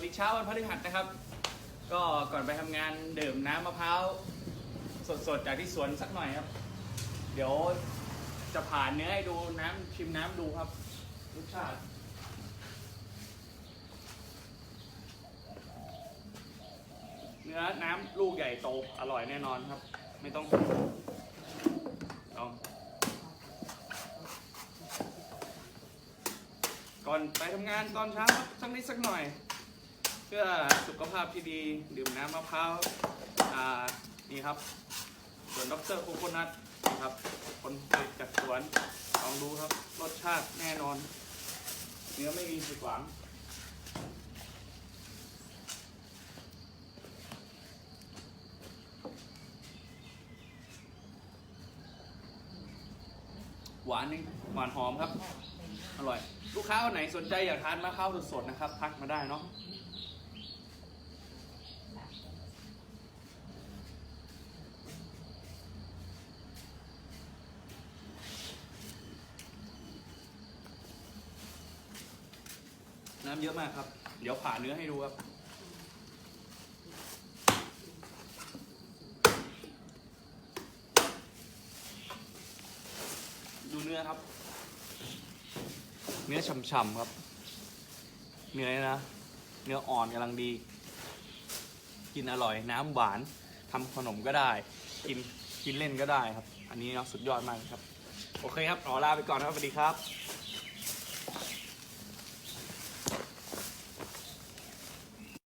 วัสดีเช้าวันพฤหัสนะครับ ก็ก่อนไปทำงานดื่มน้ำมะพร้าวสดๆจากที่สวนสักหน่อยครับ เดี๋ยวจะผ่านเนื้อให้ดูน้ำชิมน้ำดูครับรสชาติเนื้อน้ำลูกใหญ่โตอร่อยแน่นอนครับ ไม่ต้องลอง ก่อนไปทำงานตอนเช้าครับสักนิดสักหน่อย เพื่อสุขภาพที่ดีดื่มน้ำมะพร้าวอ่านี่ครับ ส่วนด็อกเตอร์โคโคนัทนะครับคนผลิตจากสวนลองดูครับรสชาติแน่นอน เนื้อไม่มีผิดหวังหวานนี่หวานหอมครับ อร่อย ลูกค้าคนไหนสนใจอยากทานมะพร้าวสดๆนะครับ ทักมาได้เนาะ น้ำเยอะมากครับ เดี๋ยวผ่าเนื้อให้ดูครับ ดูเนื้อครับ เนื้อฉ่ำๆครับ เนื้อนะ เนื้ออ่อนกำลังดี กินอร่อยน้ำหวานทำขนมก็ได้ กินกินเล่นก็ได้ครับ อันนี้เนาะสุดยอดมากครับ โอเคครับขอลาไปก่อนครับสวัสดีครับ